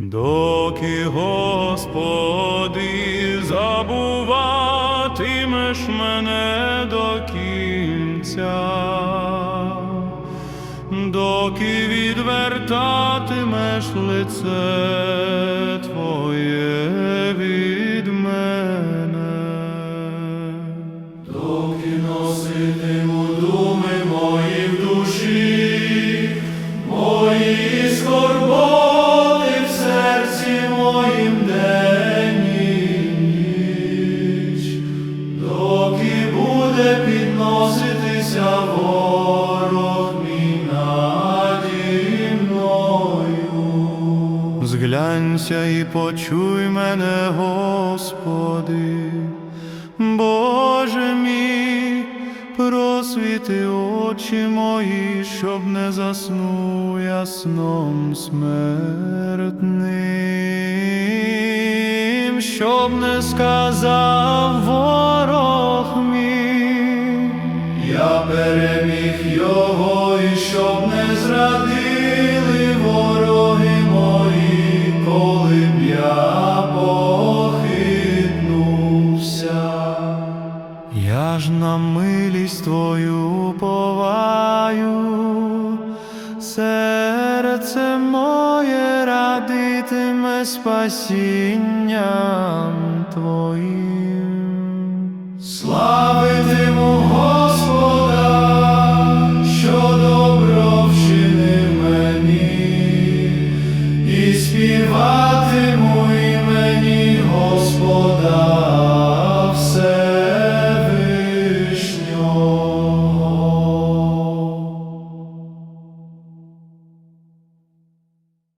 Доки, Господи, забуватимеш мене до кінця, доки відвертатимеш лице Твоє від мене. Доки носитиму підноситися ворог мій наді мною. Зглянься і почуй мене, Господи, Боже мій, просвіти очі мої, щоб не заснув я сном смертним, щоб не сказав я переміг його, і щоб не зрадили вороги мої, коли б я похитнувся. Я ж на милість твою поваю, серце моє радитиме спасінням твоїм. співати.